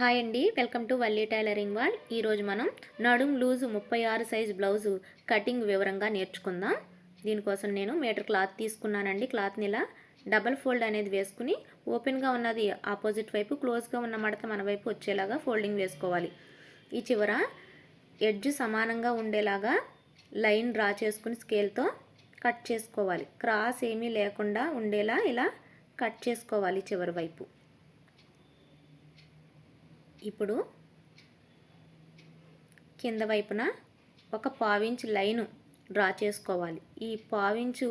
Hi అండి welcome to Valli tailoring wall ఈరోజు మనం నడుం లూజు ముప్పై ఆరు సైజ్ బ్లౌజు కటింగ్ వివరంగా నేర్చుకుందాం. దీనికోసం నేను మీటర్ క్లాత్ తీసుకున్నానండి. క్లాత్ని ఇలా డబల్ ఫోల్డ్ అనేది వేసుకుని ఓపెన్గా ఉన్నది ఆపోజిట్ వైపు క్లోజ్గా ఉన్న మడత మన వైపు వచ్చేలాగా ఫోల్డింగ్ వేసుకోవాలి. ఈ చివర ఎడ్జ్ సమానంగా ఉండేలాగా లైన్ డ్రా చేసుకుని స్కేల్తో కట్ చేసుకోవాలి. క్రాస్ ఏమీ లేకుండా ఉండేలా ఇలా కట్ చేసుకోవాలి చివరి వైపు. ఇప్పుడు కింద వైపున ఒక పావించు లైను డ్రా చేసుకోవాలి. ఈ పావించు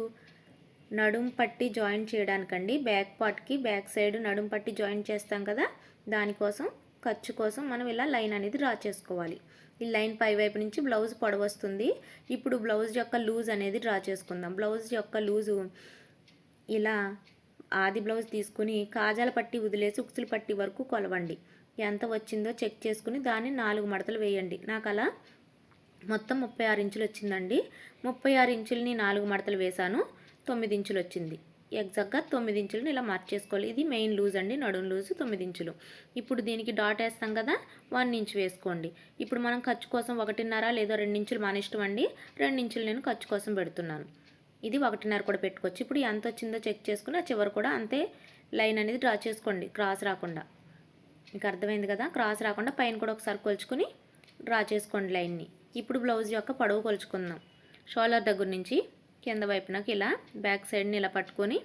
నడుం పట్టి జాయిన్ చేయడానికండి. బ్యాక్ పార్ట్కి బ్యాక్ సైడ్ నడుం పట్టి జాయిన్ చేస్తాం కదా దానికోసం ఖర్చు కోసం మనం ఇలా లైన్ అనేది డ్రా చేసుకోవాలి. ఈ లైన్ పై వైపు నుంచి బ్లౌజ్ పొడవస్తుంది ఇప్పుడు బ్లౌజ్ యొక్క లూజ్ అనేది డ్రా చేసుకుందాం. బ్లౌజ్ యొక్క లూజు ఇలా ఆది బ్లౌజ్ తీసుకుని కాజాల పట్టి వదిలేసి ఉక్సులు పట్టి వరకు కొలవండి. ఎంత వచ్చిందో చెక్ చేసుకుని దాన్ని నాలుగు మడతలు వేయండి. నాకు అలా మొత్తం ముప్పై ఆరు ఇంచులు వచ్చిందండి. ముప్పై ఆరు ఇంచులని నాలుగు మడతలు వేశాను. తొమ్మిది ఇంచులు వచ్చింది. ఎగ్జాక్ట్గా తొమ్మిది ఇంచులను ఇలా మార్చేసుకోవాలి ఇది మెయిన్ లూజ్ అండి నడుం లూజ్ తొమ్మిది ఇంచులు. ఇప్పుడు దీనికి డాట్ వేస్తాం కదా వన్ ఇంచ్ వేసుకోండి. ఇప్పుడు మనం ఖర్చు కోసం ఒకటిన్నర లేదా రెండు ఇంచులు మన ఇష్టం అండి రెండించులు నేను ఖర్చు కోసం పెడుతున్నాను. ఇది ఒకటిన్నర కూడా పెట్టుకోవచ్చు. ఇప్పుడు ఎంత వచ్చిందో చెక్ చేసుకుని ఆ చివరి కూడా అంతే లైన్ అనేది డ్రా చేసుకోండి క్రాస్ రాకుండా. మీకు అర్థమైంది కదా? క్రాస్ రాకుండా పైన కూడా ఒకసారి కొలుచుకుని డ్రా చేసుకోండి లైన్ని. ఇప్పుడు బ్లౌజ్ యొక్క పొడవు కొలుచుకుందాం. షోల్డర్ దగ్గర నుంచి కింద వైపునకు ఇలా బ్యాక్ సైడ్ని ఇలా పట్టుకొని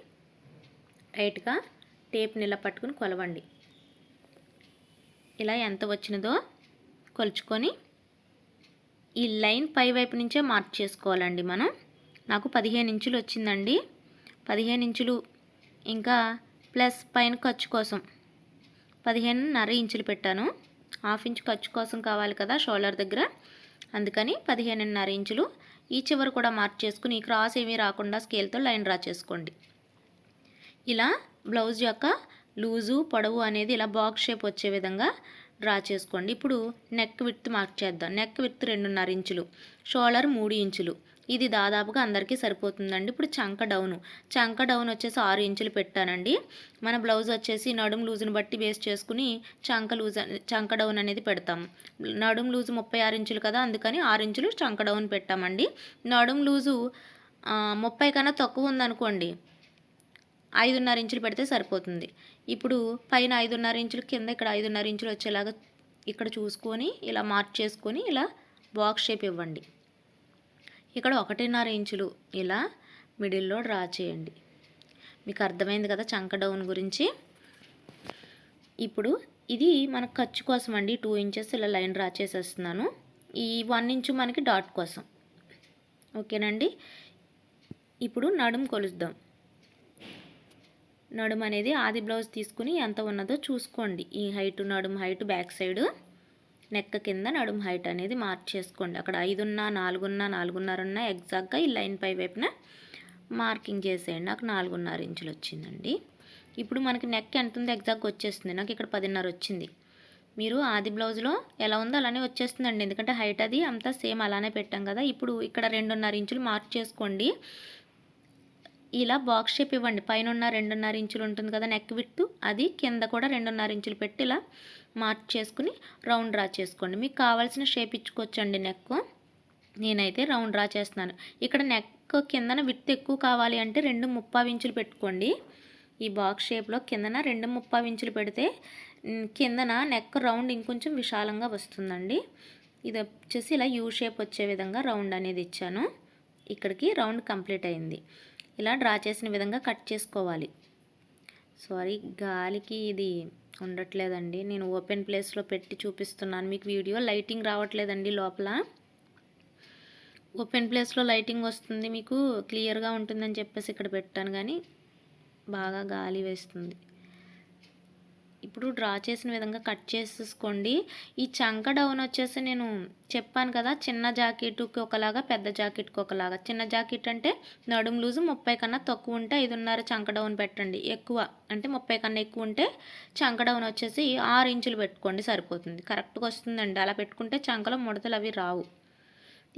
టైట్గా టేప్ని ఇలా పట్టుకుని కొలవండి. ఇలా ఎంత వచ్చినదో కొలుచుకొని ఈ లైన్ పై వైపు నుంచే మార్క్ చేసుకోవాలండి మనం. నాకు పదిహేను ఇంచులు వచ్చిందండి. పదిహేను ఇంచులు ఇంకా ప్లస్ పైన ఖర్చు కోసం. పదిహేనున్నర ఇంచులు పెట్టాను. హాఫ్ ఇంచ్ ఖర్చు కోసం కావాలి కదా షోల్డర్ దగ్గర. అందుకని పదిహేనున్నర ఇంచులు. ఈ చివరి కూడా మార్క్ చేసుకుని క్రాస్ ఏమీ రాకుండా స్కేల్తో లైన్ డ్రా చేసుకోండి. ఇలా బ్లౌజ్ యొక్క లూజు పొడవు అనేది ఇలా బాక్స్ షేప్ వచ్చే విధంగా డ్రా చేసుకోండి. ఇప్పుడు నెక్ విత్ మార్క్ చేద్దాం. నెక్ విత్ రెండున్నర ఇంచులు. షోల్డర్ మూడు ఇంచులు. ఇది దాదాపుగా అందరికీ సరిపోతుందండి. ఇప్పుడు చంక డౌను చంక డౌన్ వచ్చేసి ఆరు ఇంచులు పెట్టానండి. మన బ్లౌజ్ వచ్చేసి నడుం లూజుని బట్టి బేస్ చేసుకుని చంక లూజ్ చంక డౌన్ అనేది పెడతాం. నడుం లూజు ముప్పై ఆరు ఇంచులు కదా అందుకని ఆరు ఇంచులు చంక డౌన్ పెట్టామండి. నడుం లూజు ముప్పై కన్నా తక్కువ ఉందనుకోండి ఐదున్నర ఇంచులు పెడితే సరిపోతుంది. ఇప్పుడు పైన ఐదున్నర ఇంచులు కింద ఇక్కడ ఐదున్నర ఇంచులు వచ్చేలాగా ఇక్కడ చూసుకొని ఇలా మార్క్ చేసుకొని ఇలా బాక్స్ షేప్ ఇవ్వండి. ఇక్కడ ఒకటిన్నర ఇంచులు ఇలా మిడిల్లో డ్రా చేయండి. మీకు అర్థమైంది కదా చంక డౌన్ గురించి? ఇప్పుడు ఇది మనకు ఖర్చు కోసం అండి. టూ ఇంచెస్ ఇలా లైన్ డ్రా చేసేస్తున్నాను. ఈ వన్ ఇంచు మనకి డాట్ కోసం. ఓకేనండి? ఇప్పుడు నడుం కొలుద్దాం. నడుం అనేది ఆది బ్లౌజ్ తీసుకుని ఎంత ఉన్నదో చూసుకోండి. ఈ హైట్ నడుము హైట్ బ్యాక్ సైడ్. నెక్క కింద నడుము హైట్ అనేది మార్క్ చేసుకోండి అక్కడ ఐదున్న నాలుగున్న నాలుగున్నర ఉన్న ఎగ్జాక్ట్గా ఈ లైన్ పై వైపున మార్కింగ్ చేసేయండి. నాకు నాలుగున్నర ఇంచులు వచ్చిందండి. ఇప్పుడు మనకి నెక్ ఎంత ఉంది ఎగ్జాక్ట్గా వచ్చేస్తుంది. నాకు ఇక్కడ పదిన్నర వచ్చింది. మీరు ఆది బ్లౌజ్లో ఎలా ఉందో అలానే వచ్చేస్తుందండి. ఎందుకంటే హైట్ అది అంతా సేమ్ అలానే పెట్టాం కదా. ఇప్పుడు ఇక్కడ రెండున్నర ఇంచులు మార్క్ చేసుకోండి. ఇలా బాక్స్ షేప్ ఇవ్వండి. పైన ఉన్న రెండున్నర ఇంచులు ఉంటుంది కదా నెక్ విట్టు అది కింద కూడా రెండున్నర ఇంచులు పెట్టి ఇలా మార్క్ చేసుకుని రౌండ్ డ్రా చేసుకోండి. మీకు కావాల్సిన షేప్ ఇచ్చుకోవచ్చండి నెక్ నేనైతే రౌండ్ డ్రా చేస్తున్నాను. ఇక్కడ నెక్ కిందన విత్ ఎక్కువ కావాలి అంటే రెండు ముప్పావు ఇంచులు పెట్టుకోండి. ఈ బాక్స్ షేప్లో కిందన రెండు ముప్పావు ఇంచులు పెడితే కిందన నెక్ రౌండ్ ఇంకొంచెం విశాలంగా వస్తుందండి. ఇది వచ్చేసి ఇలా యూ షేప్ వచ్చే విధంగా రౌండ్ అనేది ఇచ్చాను. ఇక్కడికి రౌండ్ కంప్లీట్ అయింది. ఇలా డ్రా చేసిన విధంగా కట్ చేసుకోవాలి. సారీ గాలికి ఇది ఉండట్లేదండి. నేను ఓపెన్ ప్లేస్లో పెట్టి చూపిస్తున్నాను. మీకు వీడియో లైటింగ్ రావట్లేదండి లోపల. ఓపెన్ ప్లేస్లో లైటింగ్ వస్తుంది మీకు క్లియర్గా ఉంటుందని చెప్పేసి ఇక్కడ పెట్టాను. కానీ బాగా గాలి వేస్తుంది. ఇప్పుడు డ్రా చేసిన విధంగా కట్ చేసేసుకోండి. ఈ చంక డౌన్ వచ్చేసి నేను చెప్పాను కదా చిన్న జాకెట్కి ఒకలాగా పెద్ద జాకెట్కి ఒకలాగా. చిన్న జాకెట్ అంటే నడుము లూజు ముప్పై కన్నా తక్కువ ఉంటే ఐదున్నర చంక డౌన్ పెట్టండి. ఎక్కువ అంటే ముప్పై కన్నా ఎక్కువ ఉంటే చంక డౌన్ వచ్చేసి ఆరు ఇంచులు పెట్టుకోండి సరిపోతుంది. కరెక్ట్గా వస్తుందండి. అలా పెట్టుకుంటే చంకలో ముడతలు అవి రావు.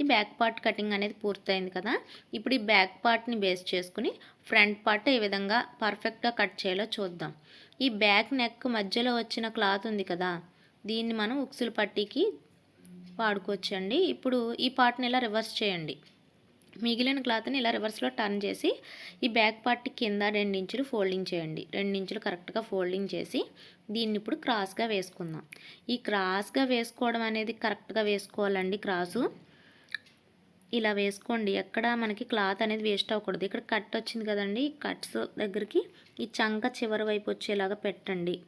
ఈ బ్యాక్ పార్ట్ కటింగ్ అనేది పూర్తయింది కదా. ఇప్పుడు ఈ బ్యాక్ పార్ట్ని బేస్ చేసుకుని ఫ్రంట్ పార్ట్ ఏ విధంగా పర్ఫెక్ట్గా కట్ చేయాలో చూద్దాం. ఈ బ్యాక్ నెక్ మధ్యలో వచ్చిన క్లాత్ ఉంది కదా దీన్ని మనం ఉక్సులు పట్టీకి వాడుకోవచ్చండి. ఇప్పుడు ఈ పార్ట్ని ఇలా రివర్స్ చేయండి. మిగిలిన క్లాత్ని ఇలా రివర్స్లో టర్న్ చేసి ఈ బ్యాక్ పార్ట్ కింద రెండించులు ఫోల్డింగ్ చేయండి. రెండించులు కరెక్ట్గా ఫోల్డింగ్ చేసి దీన్ని ఇప్పుడు క్రాస్గా వేసుకుందాం. ఈ క్రాస్గా వేసుకోవడం అనేది కరెక్ట్గా వేసుకోవాలండి క్రాసు. ఇలా వేసుకోండి. ఎక్కడ మనకి క్లాత్ అనేది వేస్ట్ అవ్వకూడదు. ఇక్కడ కట్ వచ్చింది కదండి. కట్స్ దగ్గరికి ఈ చంక చివరి వైపు వచ్చేలాగా పెట్టండి.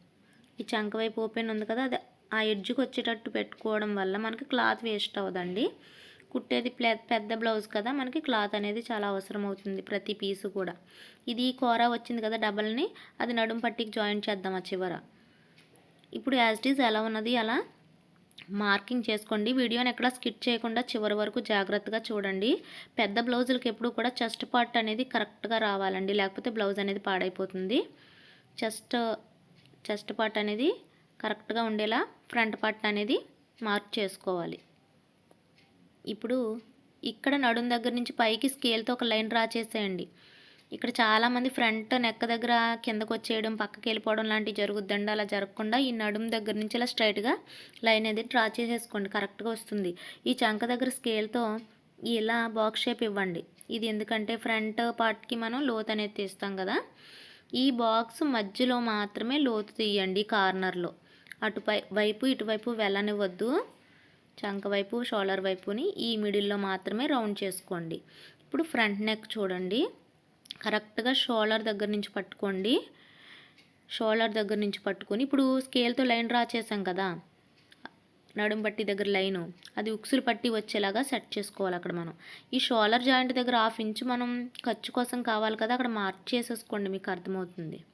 ఈ చంక వైపు ఓపెన్ ఉంది కదా అది ఆ ఎడ్జ్కి వచ్చేటట్టు పెట్టుకోవడం వల్ల మనకి క్లాత్ వేస్ట్ అవ్వదండి. కుట్టేది ప్లే- పెద్ద బ్లౌజ్ కదా మనకి క్లాత్ అనేది చాలా అవసరం అవుతుంది ప్రతి పీసు కూడా. ఇది కూర వచ్చింది కదా డబల్ని అది నడుం పట్టికి జాయిన్ చేద్దాం ఆ చివర? ఇప్పుడు యాజ్ ఈజ్ ఎలా ఉన్నది అలా మార్కింగ్ చేసుకోండి. వీడియోని ఎక్కడ స్కిట్ చేయకుండా చివరి వరకు జాగ్రత్తగా చూడండి. పెద్ద బ్లౌజులకి ఎప్పుడు కూడా చెస్ట్ పార్ట్ అనేది కరెక్ట్గా రావాలండి. లేకపోతే బ్లౌజ్ అనేది పాడైపోతుంది. చెస్ట్ చెస్ట్ పార్ట్ అనేది కరెక్ట్గా ఉండేలా ఫ్రంట్ పార్ట్ అనేది మార్క్ చేసుకోవాలి. ఇప్పుడు ఇక్కడ నడుం దగ్గర నుంచి పైకి స్కేల్తో ఒక లైన్ డ్రా చేసేయండి. ఇక్కడ చాలామంది ఫ్రంట్ నెక్ దగ్గర కిందకు వచ్చేయడం పక్కకి వెళ్ళిపోవడం లాంటివి జరుగుద్దండి. అలా జరగకుండా ఈ నడుం దగ్గర నుంచి ఇలా స్ట్రైట్గా లైన్ అనేది డ్రా చేసేసుకోండి. కరెక్ట్గా వస్తుంది. ఈ చంక దగ్గర స్కేల్తో ఇలా బాక్స్ షేప్ ఇవ్వండి. ఇది ఎందుకంటే ఫ్రంట్ పార్ట్కి మనం లోత్ అనేది తీస్తాం కదా. ఈ బాక్స్ మధ్యలో మాత్రమే లోతు తీయండి కార్నర్లో అటుపై వైపు ఇటువైపు వెళ్ళనివ్వద్దు. చంక వైపు షోల్డర్ వైపుని ఈ మిడిల్లో మాత్రమే రౌండ్ చేసుకోండి. ఇప్పుడు ఫ్రంట్ నెక్ చూడండి. కరెక్ట్గా షోల్డర్ దగ్గర నుంచి పట్టుకోండి. షోల్డర్ దగ్గర నుంచి పట్టుకొని ఇప్పుడు స్కేల్తో లైన్ డ్రా చేసాం కదా. నడుం పట్టి దగ్గర లైను. అది ఉక్సులు పట్టి వచ్చేలాగా సెట్ చేసుకోవాలి అక్కడ మనం. ఈ షోలర్ జాయింట్ దగ్గర హాఫ్ ఇంచ్ మనం ఖర్చు కోసం కావాలి కదా అక్కడ మార్క్ చేసేసుకోండి మీకు అర్థమవుతుంది.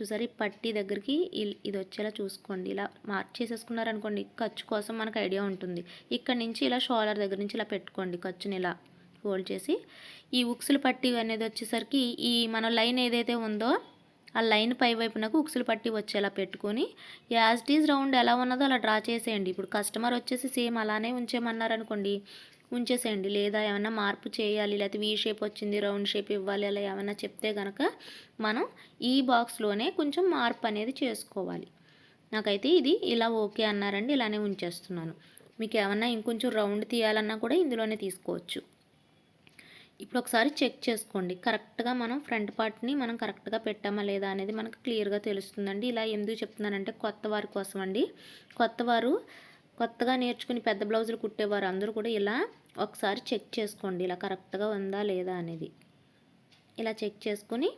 చూసారు ఈ పట్టి దగ్గరికి ఇల్- ఇది వచ్చేలా చూసుకోండి. ఇలా మార్క్ చేసేసుకున్నారనుకోండి ఖర్చు కోసం మనకు ఐడియా ఉంటుంది. ఇక్కడ నుంచి ఇలా షోలర్ దగ్గర నుంచి ఇలా పెట్టుకోండి ఖర్చుని ఇలా. ఫోల్డ్ చేసి ఈ ఉక్సులు పట్టి అనేది వచ్చేసరికి ఈ మన లైన్ ఏదైతే ఉందో ఆ లైన్ పై వైపునకు ఉక్సులు పట్టి వచ్చేలా పెట్టుకొని యాజ్ ఈజ్ రౌండ్ ఎలా ఉన్నదో అలా డ్రా చేసేయండి. ఇప్పుడు కస్టమర్ వచ్చేసి సేమ్ అలానే ఉంచేమన్నారు అనుకోండి ఉంచేసేయండి. లేదా ఏమైనా మార్పు చేయాలి లేకపోతే వీ షేప్ వచ్చింది రౌండ్ షేప్ ఇవ్వాలి అలా ఏమైనా చెప్తే కనుక మనం ఈ బాక్స్లోనే కొంచెం మార్పు అనేది చేసుకోవాలి. నాకైతే ఇది ఇలా ఓకే అన్నారండి ఇలానే ఉంచేస్తున్నాను. మీకు ఏమన్నా ఇంకొంచెం రౌండ్ తీయాలన్నా కూడా ఇందులోనే తీసుకోవచ్చు. ఇప్పుడు ఒకసారి చెక్ చేసుకోండి. కరెక్ట్గా మనం ఫ్రంట్ పార్ట్ని మనం కరెక్ట్గా పెట్టామా లేదా అనేది మనకు క్లియర్గా తెలుస్తుందండి. ఇలా ఎందుకు చెప్తున్నానంటే కొత్త వారి కోసం అండి కొత్త వారు కొత్తగా నేర్చుకుని పెద్ద బ్లౌజులు కుట్టేవారు అందరూ కూడా ఇలా ఒకసారి చెక్ చేసుకోండి. ఇలా కరెక్ట్గా ఉందా లేదా అనేది. ఇలా చెక్ చేసుకొని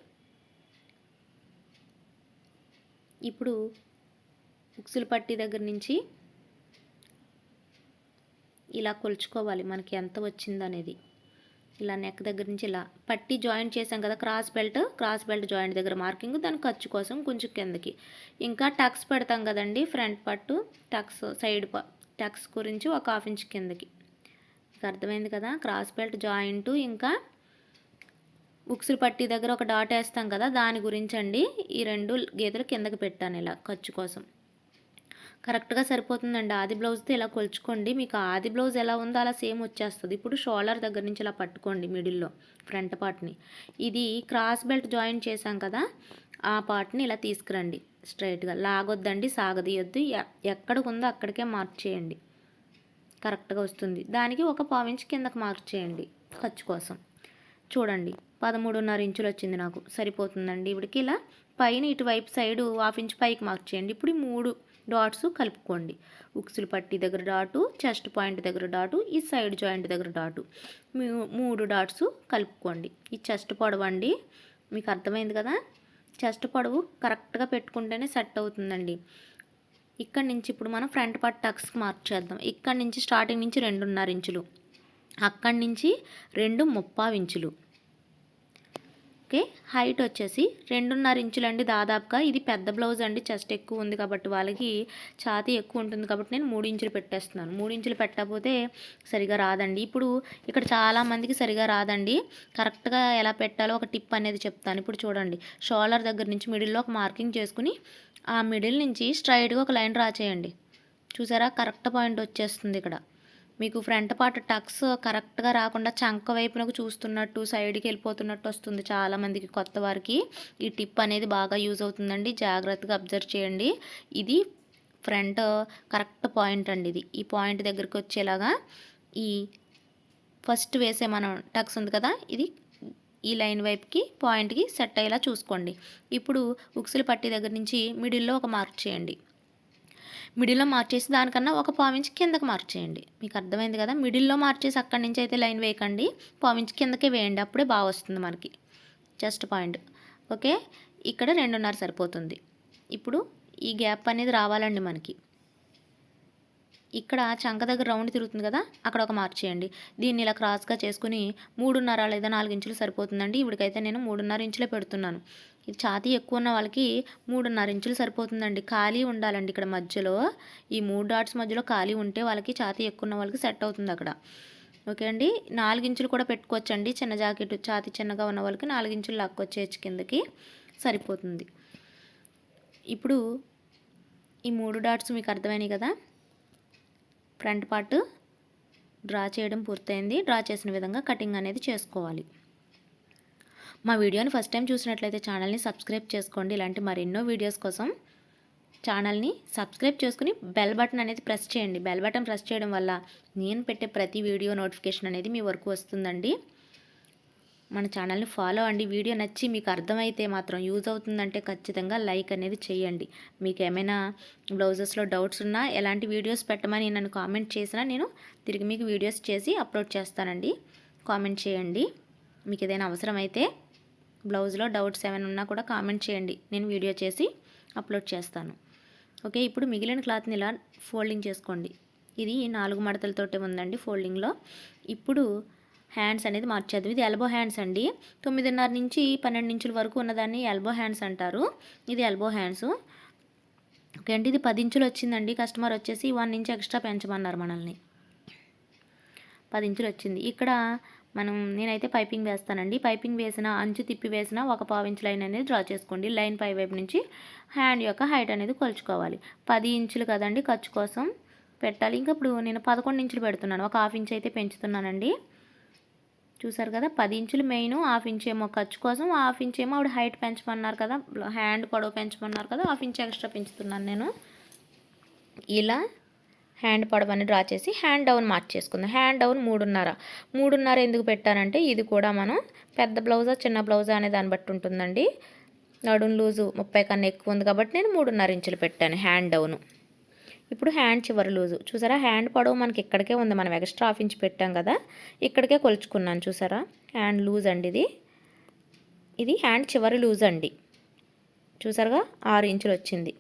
ఇప్పుడు ఉక్సులు పట్టి దగ్గర నుంచి ఇలా కొలుచుకోవాలి. మనకి ఎంత వచ్చిందనేది. ఇలా నెక్ దగ్గర నుంచి ఇలా పట్టి జాయింట్ చేసాం కదా cross belt cross belt joint దగ్గర మార్కింగ్ దాని ఖర్చు కోసం కొంచెం కిందకి. ఇంకా టక్స్ పెడతాం కదండి ఫ్రంట్ పట్టు టక్స్ సైడ్ ప టక్స్ గురించి ఒక హాఫ్ ఇంచ్ కిందకి. అర్థమైంది కదా క్రాస్ బెల్ట్ జాయింట్ ఇంకా ఉక్సులు పట్టి దగ్గర ఒక డాట్ వేస్తాం కదా దాని గురించి అండి ఈ రెండు గీతలు కిందకి పెట్టాను ఇలా ఖర్చు కోసం. కరెక్ట్గా సరిపోతుందండి. ఆది బ్లౌజ్తో ఇలా కొలుచుకోండి. మీకు ఆది బ్లౌజ్ ఎలా ఉందో అలా సేమ్ వచ్చేస్తుంది. ఇప్పుడు షోల్డర్ దగ్గర నుంచి ఇలా పట్టుకోండి మిడిల్లో ఫ్రంట్ పార్ట్ని. ఇది క్రాస్ బెల్ట్ జాయిన్ చేశాం కదా ఆ పార్ట్ని ఇలా తీసుకురండి స్ట్రైట్గా. లాగొద్దండి సాగదీయొద్దు. ఎ- ఉందో అక్కడికే మార్క్ చేయండి. కరెక్ట్గా వస్తుంది. దానికి ఒక పావు కిందకు కిందకి మార్క్ చేయండి ఖర్చు కోసం. చూడండి పదమూడున్నర ఇంచులు వచ్చింది నాకు. సరిపోతుందండి ఇప్పటికి ఇలా పైన ఇటువైపు సైడు హాఫ్ ఇంచ్ పైకి మార్క్ చేయండి. ఇప్పుడు ఈ మూడు డాట్స్ కలుపుకోండి. ఉక్సులు పట్టి దగ్గర డాటు చెస్ట్ పాయింట్ దగ్గర డాటు ఈ సైడ్ జాయింట్ దగ్గర డాటు. మూ- మూడు డాట్స్ కలుపుకోండి. ఈ చెస్ట్ పొడవండి మీకు అర్థమైంది కదా? చెస్ట్ పొడవు కరెక్ట్గా పెట్టుకుంటేనే సెట్ అవుతుందండి. ఇక్కడ నుంచి ఇప్పుడు మనం ఫ్రంట్ పార్ట్ టక్స్కి మార్క్ చేద్దాం. ఇక్కడ నుంచి స్టార్టింగ్ నుంచి రెండున్నర ఇంచులు. అక్కడి నుంచి రెండు ముప్పావు ఇంచులు. ఓకే హైట్ వచ్చేసి రెండున్నర ఇంచులు అండి దాదాపుగా. ఇది పెద్ద బ్లౌజ్ అండి చెస్ట్ ఎక్కువ ఉంది కాబట్టి వాళ్ళకి ఛాతీ ఎక్కువ ఉంటుంది కాబట్టి నేను మూడు ఇంచులు పెట్టేస్తున్నాను. మూడు ఇంచులు పెట్టకపోతే సరిగా రాదండి. ఇప్పుడు ఇక్కడ చాలా మందికి సరిగా రాదండి. కరెక్ట్గా ఎలా పెట్టాలో ఒక టిప్ అనేది చెప్తాను. ఇప్పుడు చూడండి షోల్డర్ దగ్గర నుంచి మిడిల్లో ఒక మార్కింగ్ చేసుకుని ఆ మిడిల్ నుంచి స్ట్రైట్గా ఒక లైన్ డ్రా చేయండి. చూసారా? కరెక్ట్ పాయింట్ వచ్చేస్తుంది ఇక్కడ. మీకు ఫ్రంట్ పార్ట్ టక్స్ కరెక్ట్గా రాకుండా చంక వైపునకు చూస్తున్నట్టు సైడ్కి వెళ్ళిపోతున్నట్టు వస్తుంది చాలామందికి కొత్త వారికి. ఈ టిప్ అనేది బాగా యూజ్ అవుతుందండి. జాగ్రత్తగా అబ్జర్వ్ చేయండి. ఇది ఫ్రంట్ కరెక్ట్ పాయింట్ అండి ఇది. ఈ పాయింట్ దగ్గరికి వచ్చేలాగా ఈ ఫస్ట్ వేసే మనం టక్స్ ఉంది కదా ఇది ఈ లైన్ వైపుకి పాయింట్కి సెట్ అయ్యేలా చూసుకోండి. ఇప్పుడు ఉక్సులు పట్టి దగ్గర నుంచి మిడిల్లో ఒక మార్క్ చేయండి. మిడిల్లో మార్చేసి దానికన్నా ఒక పావించి కిందకి మార్చేయండి. మీకు అర్థమైంది కదా? మిడిల్లో మార్చేసి అక్కడి నుంచి అయితే లైన్ వేయకండి. పావించి కిందకే వేయండి. అప్పుడే బాగా వస్తుంది మనకి. Just point. ఓకే? ఇక్కడ రెండున్నర సరిపోతుంది. ఇప్పుడు ఈ గ్యాప్ అనేది రావాలండి మనకి. ఇక్కడ చంక దగ్గర రౌండ్ తిరుగుతుంది కదా అక్కడ ఒక మార్క్ చేయండి. దీన్ని ఇలా క్రాస్గా చేసుకుని మూడున్నర లేదా నాలుగు ఇంచులు సరిపోతుందండి. ఇవిడికైతే నేను మూడున్నర ఇంచులే పెడుతున్నాను. ఇది ఛాతీ ఎక్కువ ఉన్న వాళ్ళకి మూడున్నర ఇంచులు సరిపోతుందండి. ఖాళీ ఉండాలండి ఇక్కడ మధ్యలో. ఈ మూడు డాట్స్ మధ్యలో ఖాళీ ఉంటే వాళ్ళకి ఛాతీ ఎక్కువ ఉన్న వాళ్ళకి సెట్ అవుతుంది అక్కడ. ఓకే అండి? నాలుగించులు కూడా పెట్టుకోవచ్చండి. చిన్న జాకెట్ ఛాతి చిన్నగా ఉన్న వాళ్ళకి నాలుగించులు లాక్కొచ్చేయచ్చు కిందకి సరిపోతుంది. ఇప్పుడు ఈ మూడు డాట్స్ మీకు అర్థమైనాయి కదా? ఫ్రంట్ పార్ట్ డ్రా చేయడం పూర్తయింది. డ్రా చేసిన విధంగా కటింగ్ అనేది చేసుకోవాలి. మా వీడియోని ఫస్ట్ టైం చూసినట్లయితే ఛానల్ని సబ్స్క్రైబ్ చేసుకోండి. ఇలాంటి మరెన్నో వీడియోస్ కోసం ఛానల్ని సబ్స్క్రైబ్ చేసుకుని బెల్ బటన్ అనేది ప్రెస్ చేయండి. బెల్ బటన్ ప్రెస్ చేయడం వల్ల నేను పెట్టే ప్రతి వీడియో నోటిఫికేషన్ అనేది మీ వరకు వస్తుందండి. మన ఛానల్ని ఫాలో అండి వీడియో నచ్చి మీకు అర్థమైతే మాత్రం యూజ్ అవుతుందంటే ఖచ్చితంగా లైక్ అనేది చేయండి. మీకు ఏమైనా బ్లౌజెస్లో డౌట్స్ ఉన్నా ఎలాంటి వీడియోస్ పెట్టమని నన్ను కామెంట్ చేసినా నేను తిరిగి మీకు వీడియోస్ చేసి అప్లోడ్ చేస్తానండి. కామెంట్ చేయండి. మీకు ఏదైనా అవసరమైతే బ్లౌజ్లో డౌట్స్ ఏమైనా ఉన్నా కూడా కామెంట్ చేయండి. నేను వీడియో చేసి అప్లోడ్ చేస్తాను. ఓకే ఇప్పుడు మిగిలిన క్లాత్ని ఇలా ఫోల్డింగ్ చేసుకోండి. ఇది నాలుగు మడతలతోటే ఉందండి ఫోల్డింగ్లో. ఇప్పుడు హ్యాండ్స్ అనేది మార్చేద్దాం. ఇది ఎల్బో హ్యాండ్స్ అండి. తొమ్మిదిన్నర నుంచి పన్నెండు ఇంచుల వరకు ఉన్నదాన్ని ఎల్బో హ్యాండ్స్ అంటారు. ఇది ఎల్బో హ్యాండ్స్ ఓకే అండి ఇది పది ఇంచులు వచ్చిందండి. కస్టమర్ వచ్చేసి వన్ ఇంచ్ ఎక్స్ట్రా పెంచమన్నారు మనల్ని. పది ఇంచులు వచ్చింది. ఇక్కడ మనం నేనైతే పైపింగ్ వేస్తానండి. పైపింగ్ వేసిన అంచు తిప్పి వేసిన ఒక పావు ఇంచు లైన్ అనేది డ్రా చేసుకోండి. లైన్ పై వైపు నుంచి హ్యాండ్ యొక్క హైట్ అనేది కొలుచుకోవాలి. పది ఇంచులు కదండి ఖర్చు కోసం పెట్టాలి. ఇంకా ఇప్పుడు నేను పదకొండు ఇంచులు పెడుతున్నాను. ఒక హాఫ్ ఇంచ్ అయితే పెంచుతున్నానండి. చూసారు కదా పది ఇంచులు మెయిన్ హాఫ్ ఇంచ్ ఏమో ఖర్చు కోసం హాఫ్ ఇంచ్ ఏమో ఆవిడ హైట్ పెంచమన్నారు కదా హ్యాండ్ పొడవు పెంచమన్నారు కదా హాఫ్ ఇంచ్ ఎక్స్ట్రా పెంచుతున్నాను నేను. ఇలా హ్యాండ్ పొడవని డ్రా చేసి హ్యాండ్ డౌన్ మార్క్ చేసుకుందాం. హ్యాండ్ డౌన్ మూడున్నర. మూడున్నర ఎందుకు పెట్టానంటే ఇది కూడా మనం పెద్ద బ్లౌజా చిన్న బ్లౌజా అనే దాన్ని బట్టి ఉంటుందండి. నడుం లూజు ముప్పై కన్నా ఎక్కువ ఉంది కాబట్టి నేను మూడున్నర ఇంచులు పెట్టాను హ్యాండ్ డౌను ఇప్పుడు హ్యాండ్ చివరి లూజు. చూసారా? హ్యాండ్ పొడవు మనకి ఇక్కడికే ఉంది. మనం ఎక్స్ట్రా హాఫ్ ఇంచ్ పెట్టాం కదా? ఇక్కడికే కొలుచుకున్నాను. చూసారా? హ్యాండ్ లూజ్ అండి ఇది. ఇది హ్యాండ్ చివరి లూజ్ అండి. చూసారుగా? ఆరు ఇంచులు వచ్చింది.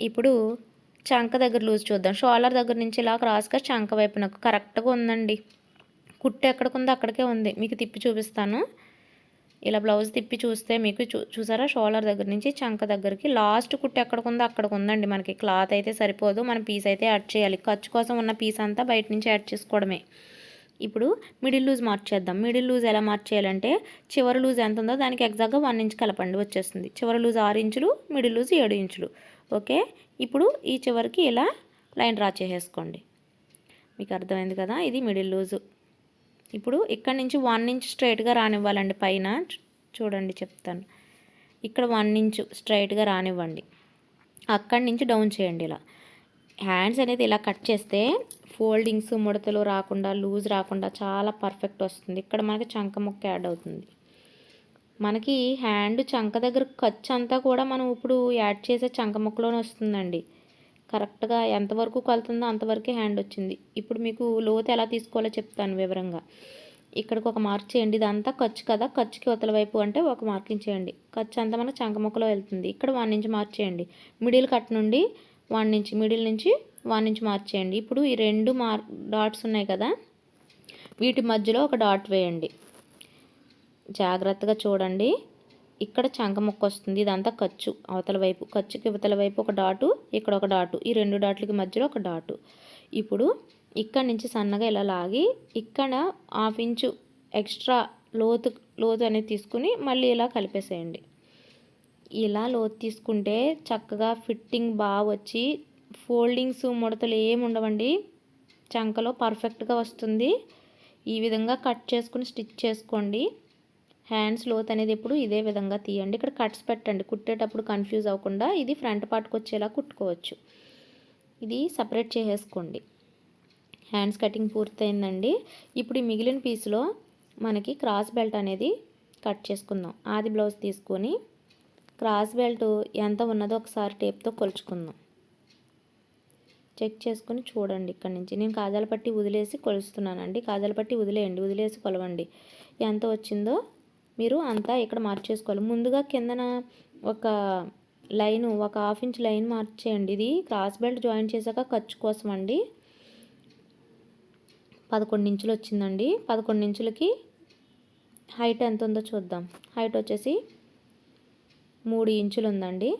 ఇప్పుడు చంక దగ్గర లూజ్ చూద్దాం. షోల్డర్ దగ్గర నుంచి ఇలా క్రాస్గా చంక వైపు నాకు కరెక్ట్గా ఉందండి. కుట్టు ఎక్కడికి ఉందో అక్కడికే ఉంది. మీకు తిప్పి చూపిస్తాను. ఇలా బ్లౌజ్ తిప్పి చూస్తే మీకు చూ చూసారా? షోల్డర్ దగ్గర నుంచి చంక దగ్గరికి లాస్ట్ కుట్టి ఎక్కడికి ఉందో అక్కడికి ఉందండి మనకి. క్లాత్ అయితే సరిపోదు. మన పీస్ అయితే యాడ్ చేయాలి. ఖర్చు కోసం ఉన్న పీస్ అంతా బయట నుంచి యాడ్ చేసుకోవడమే. ఇప్పుడు మిడిల్ లూజ్ మార్చేద్దాం. మిడిల్ లూజ్ ఎలా మార్చేయాలంటే చివరి లూజ్ ఎంత ఉందో దానికి ఎగ్జాక్ట్గా వన్ ఇంచ్ కలపండి. వచ్చేస్తుంది. చివరి లూజ్ ఆరు ఇంచులు మిడిల్ లూజ్ ఏడు ఇంచులు. ఓకే? ఇప్పుడు ఈ చివరికి ఇలా లైన్ డ్రా చేసేసుకోండి. మీకు అర్థమైంది కదా? ఇది మిడిల్ లూజు. ఇప్పుడు ఇక్కడ నుంచి వన్ ఇంచ్ స్ట్రైట్గా రానివ్వాలండి పైన. చూడండి చెప్తాను. ఇక్కడ వన్ ఇంచ్ స్ట్రైట్గా రానివ్వండి. అక్కడి నుంచి డౌన్ చేయండి ఇలా. హ్యాండ్స్ అనేది ఇలా కట్ చేస్తే ఫోల్డింగ్స్ ముడతలు రాకుండా లూజ్ రాకుండా చాలా పర్ఫెక్ట్ వస్తుంది. ఇక్కడ మనకి చంక మొక్క యాడ్ అవుతుంది. మనకి హ్యాండ్ చంక దగ్గర ఖర్చు అంతా కూడా మనం ఇప్పుడు యాడ్ చేసే చంక మొక్కలోనే వస్తుందండి. కరెక్ట్గా ఎంతవరకు కలుతుందో అంతవరకే హ్యాండ్ వచ్చింది. ఇప్పుడు మీకు లోతు ఎలా తీసుకోవాలో చెప్తాను వివరంగా. ఇక్కడికి ఒక మార్క్ చేయండి. ఇదంతా ఖర్చు కదా? ఖర్చుకి ఉతల వైపు అంటే ఒక మార్కింగ్ చేయండి. ఖర్చు అంతా మనకు చంకముక్కలో వెళ్తుంది. ఇక్కడ వన్ ఇంచ్ మార్క్ చేయండి. మిడిల్ కట్ నుండి వన్ ఇంచ్ మిడిల్ నుంచి వన్ ఇంచ్ మార్క్ చేయండి. ఇప్పుడు ఈ రెండు మార్ డాట్స్ ఉన్నాయి కదా? వీటి మధ్యలో ఒక డాట్ వేయండి. జాగ్రత్తగా చూడండి. ఇక్కడ చంక ముక్క వస్తుంది ఇదంతా ఖర్చు అవతల వైపు. ఖర్చుకి ఇవతల వైపు ఒక డాటు ఇక్కడ ఒక డాటు. ఈ రెండు డాట్లకి మధ్యలో ఒక డాటు. ఇప్పుడు ఇక్కడ నుంచి సన్నగా ఇలా లాగి ఇక్కడ హాఫ్ ఇంచు ఎక్స్ట్రా లోతు లోతు అనేది తీసుకుని మళ్ళీ ఇలా కలిపేసేయండి. ఇలా లోతు తీసుకుంటే చక్కగా ఫిట్టింగ్ బాగా వచ్చి ఫోల్డింగ్స్ ముడతలు ఏమి ఉండవండి. చంకలో పర్ఫెక్ట్గా వస్తుంది. ఈ విధంగా కట్ చేసుకుని స్టిచ్ చేసుకోండి. హ్యాండ్స్ లోత్ అనేది ఎప్పుడు ఇదే విధంగా తీయండి. ఇక్కడ కట్స్ పెట్టండి. కుట్టేటప్పుడు కన్ఫ్యూజ్ అవ్వకుండా ఇది ఫ్రంట్ పార్ట్కి వచ్చేలా కుట్టుకోవచ్చు. ఇది సపరేట్ చేసేసుకోండి. హ్యాండ్స్ కటింగ్ పూర్తయిందండి. ఇప్పుడు ఈ మిగిలిన పీస్లో మనకి క్రాస్ బెల్ట్ అనేది కట్ చేసుకుందాం. ఆది బ్లౌజ్ తీసుకొని క్రాస్ బెల్ట్ ఎంత ఉన్నదో ఒకసారి టేప్తో కొలుచుకుందాం. చెక్ చేసుకొని చూడండి ఇక్కడ నుంచి. నేను కాజాల పట్టి వదిలేసి కొలుస్తున్నానండి. కాజాల పట్టి వదిలేయండి. వదిలేసి కొలవండి. ఎంత వచ్చిందో మీరు అంతా ఇక్కడ మార్చేసుకోవాలి ముందుగా కిందన ఒక లైన్ ఒక హాఫ్ ఇంచ్ లైన్ మార్చేయండి ఇది క్రాస్ బెల్ట్ జాయిన్ చేశాక ఖర్చు కోసం అండి. పదకొండు ఇంచులు వచ్చిందండి. పదకొండు ఇంచులకి హైట్ ఎంత ఉందో చూద్దాం. హైట్ వచ్చేసి మూడు ఇంచులు ఉందండి.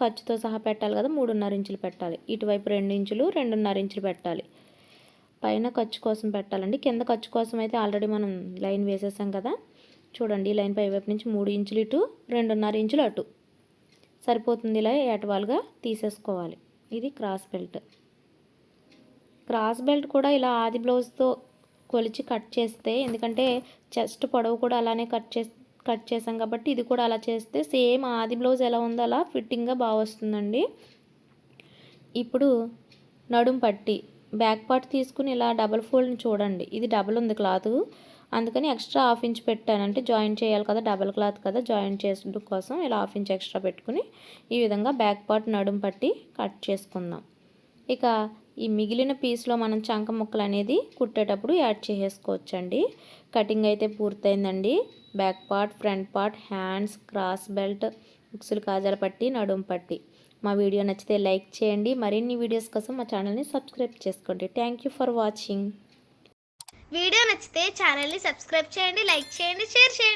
ఖర్చుతో సహా పెట్టాలి కదా మూడున్నర ఇంచులు పెట్టాలి. ఇటువైపు రెండు ఇంచులు రెండున్నర ఇంచులు పెట్టాలి. పైన ఖర్చు కోసం పెట్టాలండి. కింద ఖర్చు కోసం అయితే ఆల్రెడీ మనం లైన్ వేసేసాం కదా. చూడండి ఈ లైన్ పై వైపు నుంచి మూడు ఇంచులు ఇటు రెండున్నర ఇంచులు అటు. సరిపోతుంది ఇలా ఏటవాలుగా తీసేసుకోవాలి. ఇది క్రాస్ బెల్ట్. క్రాస్ బెల్ట్ కూడా ఇలా ఆది బ్లౌజ్తో కొలిచి కట్ చేస్తే ఎందుకంటే చెస్ట్ పొడవు కూడా అలానే కట్ చేసి కట్ చేసాం కాబట్టి ఇది కూడా అలా చేస్తే సేమ్ ఆది బ్లౌజ్ ఎలా ఉందో అలా ఫిట్టింగ్గా బాగా వస్తుందండి. ఇప్పుడు నడుం పట్టి బ్యాక్ పార్ట్ తీసుకుని ఇలా డబల్ ఫోల్డ్ని చూడండి. ఇది డబల్ ఉంది క్లాత్. అందుకని ఎక్స్ట్రా హాఫ్ ఇంచ్ పెట్టానంటే జాయిన్ చేయాలి కదా డబల్ క్లాత్ కదా జాయిన్ చేసడం కోసం ఇలా హాఫ్ ఇంచ్ ఎక్స్ట్రా పెట్టుకుని ఈ విధంగా బ్యాక్ పార్ట్ నడుం పట్టి కట్ చేసుకుందాం. ఇక ఈ మిగిలిన పీస్లో మనం చంక ముక్కలు అనేది కుట్టేటప్పుడు యాడ్ చేసేసుకోవచ్చండి. కటింగ్ అయితే పూర్తయిందండి. Back part front part hands cross belt ముక్సులు కాజాల పట్టి నడుం పట్టి. మా వీడియో నచ్చితే లైక్ చేయండి. మరిన్ని వీడియోస్ కోసం మా ఛానల్ని సబ్స్క్రైబ్ చేసుకోండి. Thank you for watching. Video నచ్చితే ఛానల్ని సబ్స్క్రైబ్ చేయండి లైక్ చేయండి షేర్ చేయండి.